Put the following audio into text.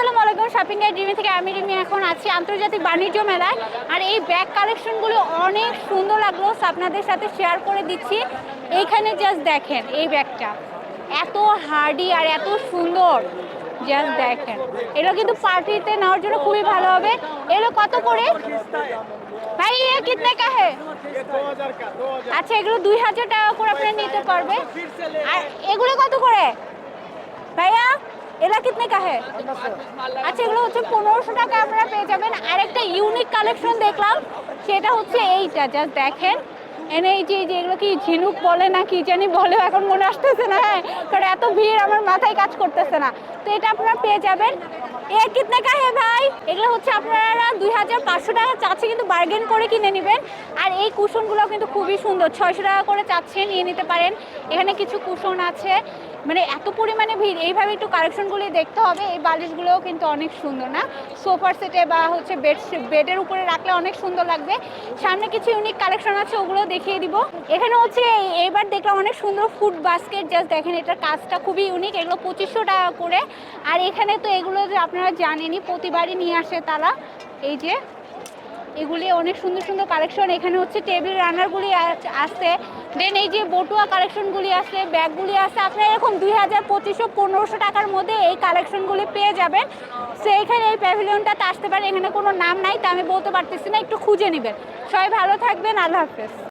আসসালামু আলাইকুম শপিং এর ডিমি থেকে আমি রিমি এখন আছি আন্তর্জাতিক বাণিজ্য মেলায়। আর এই ব্যাগ কালেকশনগুলো অনেক সুন্দর লাগল আপনাদের সাথে শেয়ার করে দিচ্ছি। এইখানে জাস্ট দেখেন এই ব্যাগটা। এত হার্ডি আর এত সুন্দর। জাস্ট দেখেন। এগুলো কিন্তু পার্টিতে নেওয়ার জন্য খুবই ভালো হবে। এগুলো কত করে? ভাই, এ কিতনে কা হে আচ্ছা এগুলো দুই হাজার টাকা করে আপনি নিতে পারবে আর এগুলো কত করে? এরা কিতনে কা হে আচ্ছা এগুলো হচ্ছে পনেরোশো টাকা আপনারা পেয়ে যাবেন। আরেকটা ইউনিক কালেকশন দেখলাম, সেটা হচ্ছে এইটা। জাস্ট দেখেন। এনে এই যে এগুলো কি ঝিনুক বলে না কি জানি বলে, এখন মনে আসতেছে না হ্যাঁ? কারণ এত ভিড় আমার মাথায় কাজ করতেছে না। তো এটা আপনারা পেয়ে যাবেন। এ কিতনে কা হে ভাই? এগুলো হচ্ছে আপনারা দুই হাজার পাঁচশো টাকা চাচ্ছে, কিন্তু বার্গেন করে কিনে নেবেন। আর এই কুশনগুলো কিন্তু খুবই সুন্দর। ছয়শো টাকা করে চাচ্ছে, নিয়ে নিতে পারেন। এখানে কিছু কুশন আছে। মানে এত পরিমাণে ভিড়। এইভাবে একটু কালেকশনগুলি দেখতে হবে। এই বালিশগুলোও কিন্তু অনেক সুন্দর, না? সোফার সেটে বা হচ্ছে বেড বেডের উপরে রাখলে অনেক সুন্দর লাগবে। সামনে কিছু ইউনিক কালেকশন আছে ওগুলো দেখিয়ে দিব। এখানে হচ্ছে এই- এইবার দেখলাম অনেক সুন্দর ফুড বাস্কেট। জাস্ট দেখেন, এটার কাজটা খুবই ইউনিক এগুলো পঁচিশশো টাকা করে। আর এখানে তো এগুলো আপনারা জানেনই, প্রতিবারই নিয়ে আসে তারা এই যে এগুলি অনেক সুন্দর সুন্দর কালেকশন এখানে হচ্ছে টেবিল রানারগুলি আছে দেন এই যে বটুয়া কালেকশনগুলি আছে ব্যাগগুলি আছে আপনারা এরকম দুই হাজার পঁচিশশো, পনেরোশো টাকার মধ্যে এই কালেকশনগুলি পেয়ে যাবেন। সো এখানে এই প্যাভিলিয়নটাতে আসতে পারে এখানে কোনো নাম নাই, তা আমি বলতে পারতেছি না, একটু খুঁজে নেবেন। সবাই ভালো থাকবেন, আল্লাহ হাফেজ।